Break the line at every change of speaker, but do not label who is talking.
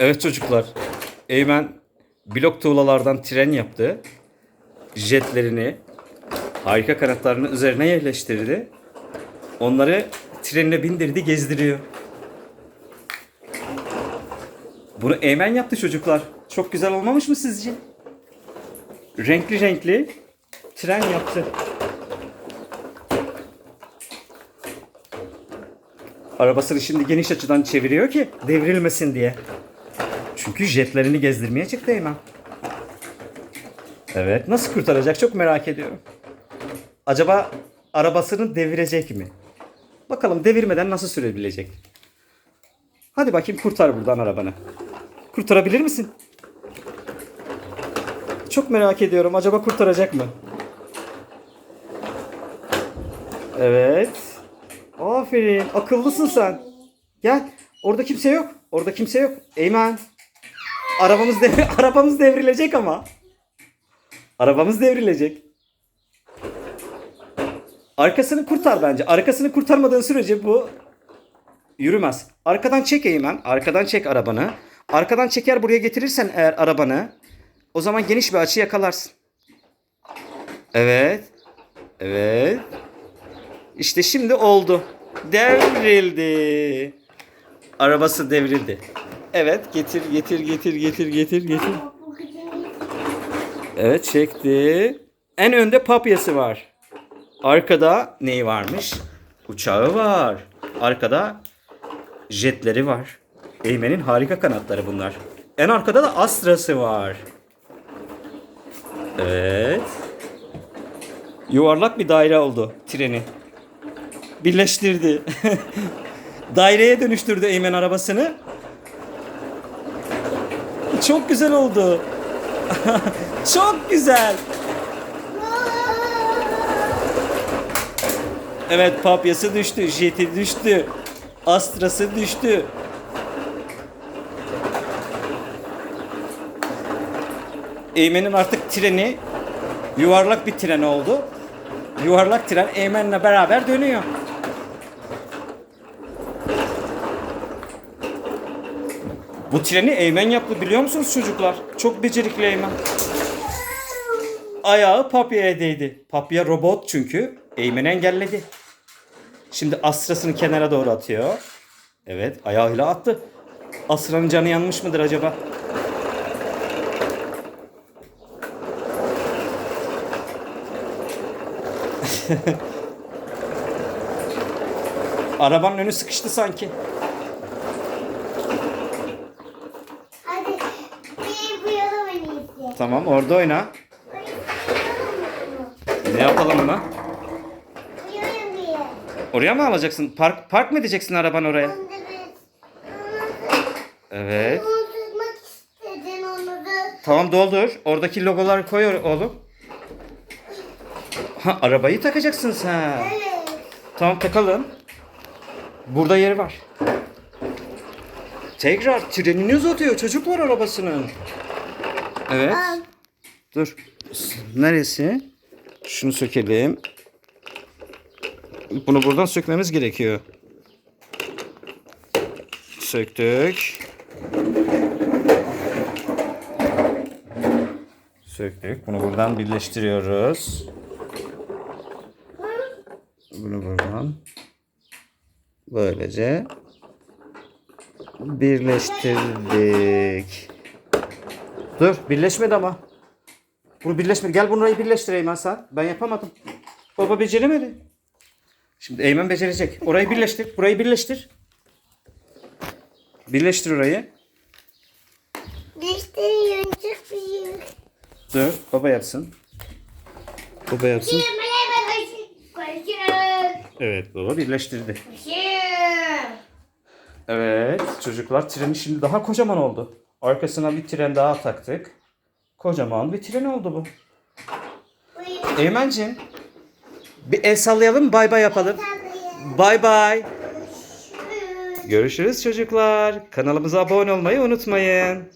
Evet çocuklar. Eymen blok tuğlalardan tren yaptı. Jetlerini, harika kanatlarını üzerine yerleştirdi. Onları trenine bindirdi, gezdiriyor. Bunu Eymen yaptı çocuklar. Çok güzel olmamış mı sizce? Renkli renkli tren yaptı. Arabasını şimdi geniş açıdan çeviriyor ki devrilmesin diye. Çünkü jetlerini gezdirmeye çıktı Eymen. Evet nasıl kurtaracak çok merak ediyorum. Acaba arabasını devirecek mi? Bakalım devirmeden nasıl sürebilecek? Hadi bakayım kurtar buradan arabanı. Kurtarabilir misin? Çok merak ediyorum. Acaba kurtaracak mı? Evet. Aferin. Akıllısın sen. Gel. Orada kimse yok. Orada kimse yok. Eymen. Arabamız devri arabamız devrilecek ama. Arabamız devrilecek. Arkasını kurtar bence. Arkasını kurtarmadığın sürece bu yürümez. Arkadan çek Eymen. Arkadan çek arabanı. Arkadan çeker buraya getirirsen eğer arabanı o zaman geniş bir açı yakalarsın. Evet. Evet. İşte şimdi oldu. Devrildi. Arabası devrildi. Evet getir getir getir getir getir getir. Evet çekti. En önde papyası var. Arkada neyi varmış? Uçağı var. Arkada jetleri var. Eymen'in harika kanatları bunlar. En arkada da Astra'sı var. Evet. Yuvarlak bir daire oldu treni. Birleştirdi. Daireye dönüştürdü Eymen arabasını. Çok güzel oldu. Çok güzel. Evet papyası düştü, jeti düştü. Astrası düştü. Eymen'in artık treni yuvarlak bir tren oldu. Yuvarlak tren Eymen'le beraber dönüyor. Bu treni Eymen yaptı biliyor musunuz çocuklar? Çok becerikli Eymen. Ayağı Papya'ya değdi. Papya robot çünkü. Eymen engelledi. Şimdi Astra'sını kenara doğru atıyor. Evet ayağıyla attı. Asra'nın canı yanmış mıdır acaba? Arabanın önü sıkıştı sanki.
Hadi bir buyalım en iyisi.
Tamam orada oyna. Ne yapalım
bir.
Oraya mı alacaksın? Park park mı edeceksin araban oraya? Evet. Tamam doldur. Oradaki logoları koy oğlum. Ha arabayı takacaksın sen.
Evet.
Tamam takalım. Burada yeri var. Tekrar trenini uzatıyor çocuklar arabasının. Evet. Dur. Neresi? Şunu sökelim. Bunu buradan sökmemiz gerekiyor. Söktük. Söktük. Bunu buradan birleştiriyoruz. Bunu buradan böylece birleştirdik. Dur birleşmedi ama. Bunu birleşmedi. Gel burayı birleştir Eymen sen. Ben yapamadım. Baba beceremedi. Şimdi Eymen becerecek. Orayı birleştir. Burayı birleştir. Birleştir orayı.
Dişleri yonçuk büyük.
Dur. Baba yapsın. Baba yapsın. Evet baba birleştirdi. Evet çocuklar treni şimdi daha kocaman oldu. Arkasına bir tren daha taktık. Kocaman bir tren oldu bu. Eymen'cim bir el sallayalım bay bay yapalım. Bay bay. Görüşürüz çocuklar. Kanalımıza abone olmayı unutmayın.